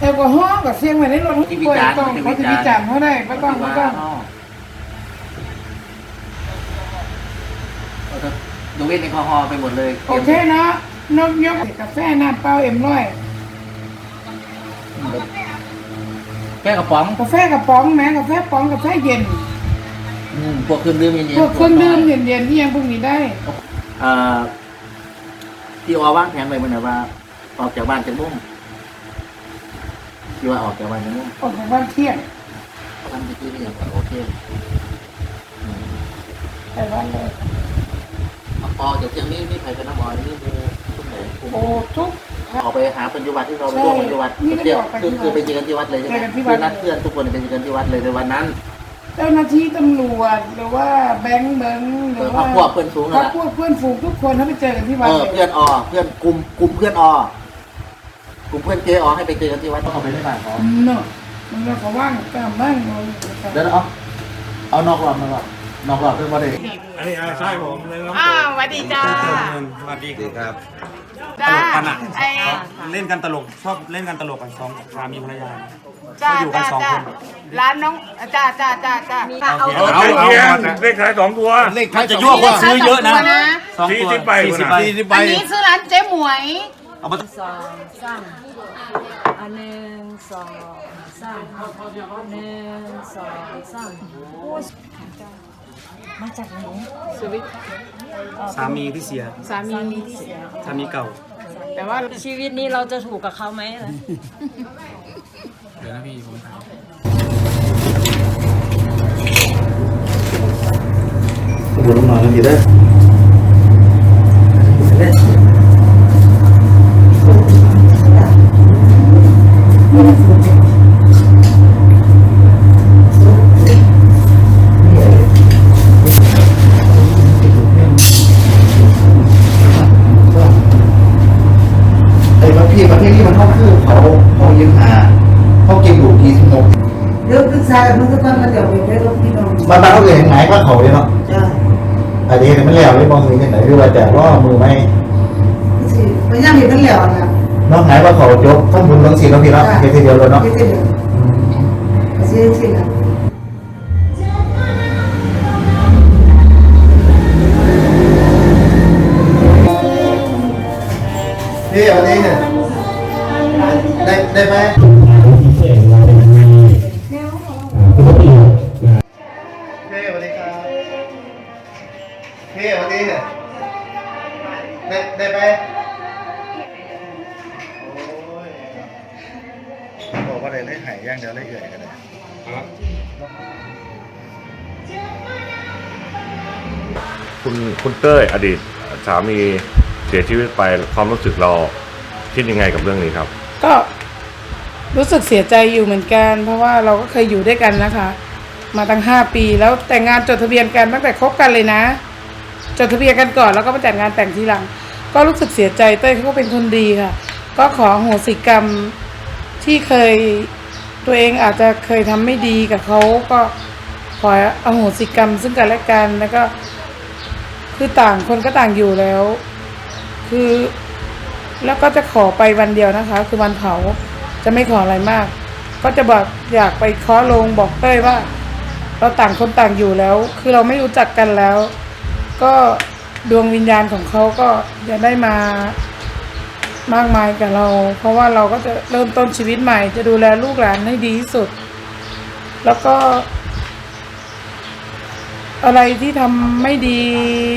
แอลกอฮอล์กับเสียงไว้ในรถที่วิป่วยจารณ์ต้องที่เขาวิจะจารณ์วิจารณ์เขาได้ไม่ต้องไม่ต้องดูเว้นแอลกอฮอล์ไปหมดเลยโอเคนะนกยกกาแฟน้ำเปล่าเอ็มร้อยแค่กระป๋องกาแฟกระป๋องแม้กาแฟป๋องกาแฟเย็นอืมพวกเครื่องดื่มเย็นๆพวกเครื่องดื่มเย็นๆที่ยังพวกนี้ได้เอ่อที่อว่างแผนไว้มันนะว่า ออกจากบ้านจากมุ่ง ที่ว่าออกจากบ้านจากมุ่งออกจากบ้านเที่ยงทำที่ที่นี่โอเคอืมไปบ้านเลยออกจากเชียงนี้นี่ใครเป็นน้ำมอยนี่คือทุกไหนโอ้ทุกออกไปหาปัญญวัดที่เราไปร่วมปัญญวัดนี่ไม่ได้เที่ยวออกไปคือที่วัดคือไปเจอกันที่วัดเลยใช่ไหมเจอกันที่วัดคือนัดเพื่อนทุกคนไปเจอกันที่วัดเลยในวันนั้นเจ้าหน้าที่ตำรวจหรือว่าแบงค์เบิงหเอรืออพัว่ากพวกเพื่อนสูงพันั่นกแหละพวกเพื่อนฝูงทุกคนถ้าไปเจอกันที่วัเอดอเพื่อนอเพื่อนกลุ่มกลุ่มเพื่อนอ กลุ่มเพื่อนเจอให้ไปเจอกันที่วัดต้องเอาไปได้บ้านเขาเนาะมันก็เขาว่างก็ว่างเลยเดี๋ยวนะเอาเอานอกรอบนอกรอบนอกรอบเรื่องว่าได้อันนี้ใช่ผมเลยครับอ้าวสวัสดีจ้าสวัสดีครับจ้าตลกกันอะไอ้เล่นกันตลกชอบเล่นกันตลกกันสองสามีภรรยาจ้าก็อยู่กันจ้าสองจ้าคนร้านน้องจ้าจ้าจ้าจ้าเอาเอาเอาเอาเอาเลขท้ายสองตัวเลขท้ายจะยั่วคนซื้อเยอะนะนะสองตัวสี่สิบใบสี่สิบนะใบสี่สิบใบอันนี้ซื้อร้านเจ๊หมวย เอามา สองสามอันหนึ่งสองสามหนึ่งสองสามโอ้ยมาจากไหนสวิตสามีที่เสียสามีสามี ที่เสีย สามีเก่า แต่ว่าชีวิตนี้เราจะถูกกับเขาไหมล่ะ เดี๋ยวนะพี่ผมถามบุญมาแล้วดีเด้อ ไอ้ประเภทประเภทที่ มันเข้าเขาเขายืมหาเขาเก็บอยู่กี่ชั่วโมงเดี๋ยวปรึกษากันมันก็เดี๋ยวไปกับพี่นองมาตาเขาเลยหายว่าเขาเลยเนาะจ้าอันนี้มันแล้วเลยมองนี้กันไหนหรือว่าจะล่อมือไมสิพยายามเห็นมันแล้วนะ น้องหงายว่าเขาจบทั้งบุญทั้งศีลทั้งพี่เนาะแค่ทีเดียวเลยเนาะเฮ็ดเดียวสิสิล่ะพี่วันนี้เนี่ยได้ได้ไหม คุณคุณเต้ยอดีตสามีเสียชีวิตไปความรู้สึกเราคิดยังไงกับเรื่องนี้ครับ ก็รู้สึกเสียใจอยู่เหมือนกัน เพราะว่าเราก็เคยอยู่ด้วยกันนะคะ มาตั้งห้าปีแล้วแต่งงานจดทะเบียนกันตั้งแต่คบกันเลยนะ จดทะเบียนกันก่อนแล้วก็มาจัดงานแต่งทีหลัง ก็รู้สึกเสียใจเต้ยเขาก็เป็นคนดีค่ะ ก็ขอโหสิกรรมที่เคย ตัวเองอาจจะเคยทำไม่ดีกับเขาก็ขออโหสิกรรมซึ่งกันและกันแล้วก็คือต่างคนก็ต่างอยู่แล้ว คือ แล้วก็จะขอไปวันเดียวนะคะ คือวันเผาจะไม่ขออะไรมาก ก็จะบอกอยากไปเคาะลงบอกเต้ยว่า เราต่างคนต่างอยู่แล้ว คือเราไม่รู้จักกันแล้ว ก็ดวงวิญญาณของเขาก็จะได้มา มากมายกับเรา เพราะว่าเราก็จะเริ่มต้นชีวิตใหม่ จะดูแลลูกหลานให้ดีที่สุด แล้วก็ อะไรที่ทำไม่ดี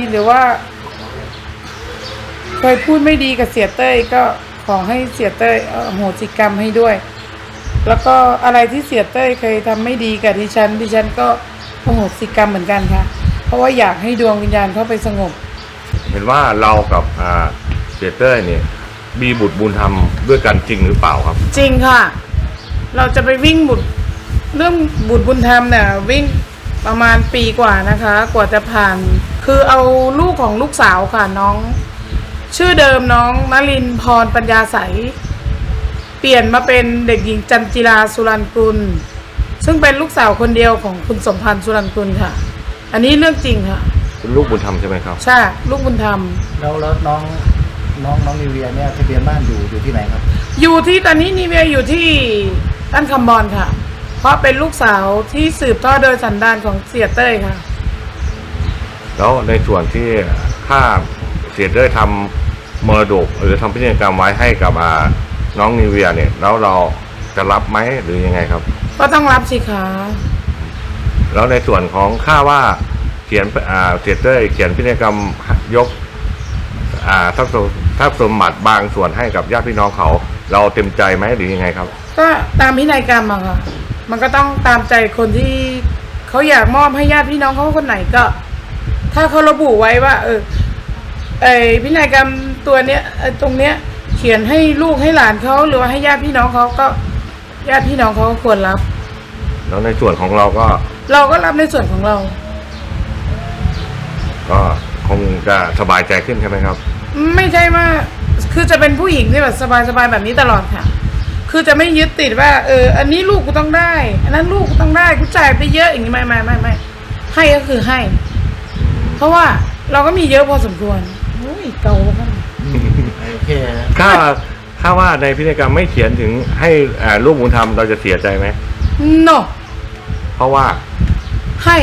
หรือว่าเคยพูดไม่ดีกับเสียเต้ยก็ขอให้เสียเต้ยโหสิกรรมให้ด้วย แล้วก็อะไรที่เสียเต้ยเคยทำไม่ดีกับดิฉัน ดิฉันก็โหสิกรรมเหมือนกันค่ะ เพราะว่าอยากให้ดวงวิญญาณเขาไปสงบ เห็นว่าเรากับเสียเต้ยเนี่ย มีบุตรบุญธรรมด้วยกันจริงหรือเปล่าครับ จริงค่ะ เราจะไปวิ่งบุตรเรื่องบุตรบุญธรรมเนี่ยวิ่งประมาณปีกว่านะคะ กว่าจะผ่าน คือเอาลูกของลูกสาวค่ะน้อง ชื่อเดิมน้องนลินพรปัญญาใส เปลี่ยนมาเป็นเด็กหญิงจันจิราสุรันกุล ซึ่งเป็นลูกสาวคนเดียวของคุณสมพันธ์สุรันกุลค่ะ อันนี้เรื่องจริงค่ะ คุณลูกบุญธรรมใช่ไหมครับ ใช่ ลูกบุญธรรม แล้วแล้วน้อง น้องน้องนิวเวียเนี่ยทะเบียนบ้านอยู่อยู่ที่ไหนครับ อยู่ที่ตอนนี้นีเวียอยู่ที่ตั้นคำบอลค่ะ เพราะเป็นลูกสาวที่สืบทอดโดยสันดานของเสียเต้ยค่ะ แล้วในส่วนที่ถ้าเสียเต้ยทำมรดกหรือทำพิธีกรรมไว้ให้กับอ่าน้องนิเวียเนี่ย แล้วเราจะรับไหมหรือยังไงครับ ก็ต้องรับสิคะแล้วในส่วนของค่าว่าเขียนอ่าเสียเต้ยเขียนพิธีกรรมยกอ่าทรัพย์สม ทรัพย์สมบัติบางส่วนให้กับญาติพี่น้องเขา เราเต็มใจไหมหรือยังไงครับ ก็ตามพินัยกรรมอะค่ะมันก็ต้องตามใจคนที่เขาอยากมอบให้ญาติพี่น้องเขาคนไหนก็ ถ้าเขาระบุไว้ว่า เออไอพินัยกรรมตัวเนี้ยไอตรงเนี้ย เขียนให้ลูกให้หลานเขาหรือว่าให้ญาติพี่น้องเขาก็ ญาติพี่น้องเขาก็ควรรับ แล้วในส่วนของเราก็เราก็รับในส่วนของเรา ก็คงจะสบายใจขึ้นใช่ไหมครับ ไม่ใช่ว่าคือจะเป็นผู้หญิงที่แบบสบายๆแบบนี้ตลอดค่ะ คือจะไม่ยึดติดว่า เออ อันนี้ลูกกูต้องได้ อันนั้นลูกกูต้องได้กูจ่ายไปเยอะอย่างนี้ไม่ไม่ไม่ไม่ให้ก็คือให้ เพราะว่าเราก็มีเยอะพอสมควรโอ้ยเก่าแล้วค่ะโอเคถ้าถ้าว่าในพิธีกรรมไม่เขียนถึงให้อ่าลูกบุญธรรมเราจะเสียใจไหม no เพราะว่า ให้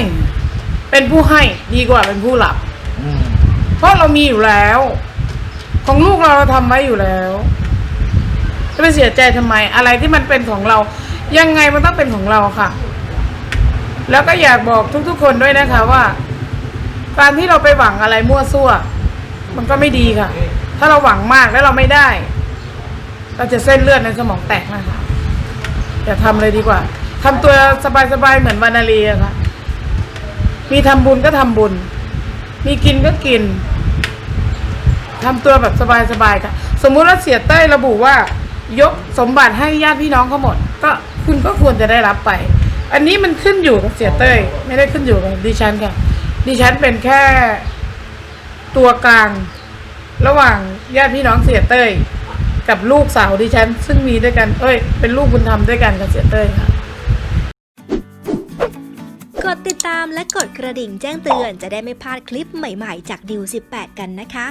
เป็นผู้ให้ดีกว่าเป็นผู้หลับ อืม เพราะเรามีอยู่แล้ว ของลูกเราเราทำไว้อยู่แล้วจะไปเสียใจทำไม อะไรที่มันเป็นของเรา ยังไงมันต้องเป็นของเราค่ะ แล้วก็อยากบอกทุกๆคนด้วยนะคะว่า การที่เราไปหวังอะไรมั่วซั่ว มันก็ไม่ดีค่ะ ถ้าเราหวังมากแล้วเราไม่ได้ เราจะเส้นเลือดในสมองแตกนะคะอย่าทำเลยดีกว่าทำตัวสบายๆเหมือนวานาลีอะค่ะมีทำบุญก็ทำบุญ มีกินก็กิน ทำตัวแบบสบายๆค่ะ สมมุติว่าเสียเต้ยระบุว่า ยกสมบัติให้ญาติพี่น้องเขาหมด ก็คุณก็ควรจะได้รับไป อันนี้มันขึ้นอยู่กับเสียเต้ย ไม่ได้ขึ้นอยู่กับดิฉันค่ะ ดิฉันเป็นแค่ตัวกลาง ระหว่างญาติพี่น้องเสียเต้ย กับลูกสาวดิฉัน ซึ่งมีด้วยกัน เอ้ย เป็นลูกบุญธรรมด้วยกันกับเสียเต้ยค่ะกดติดตามและกดกระดิ่งแจ้งเตือนจะได้ไม่พลาดคลิปใหม่ๆ จากดิว18 กันนะคะ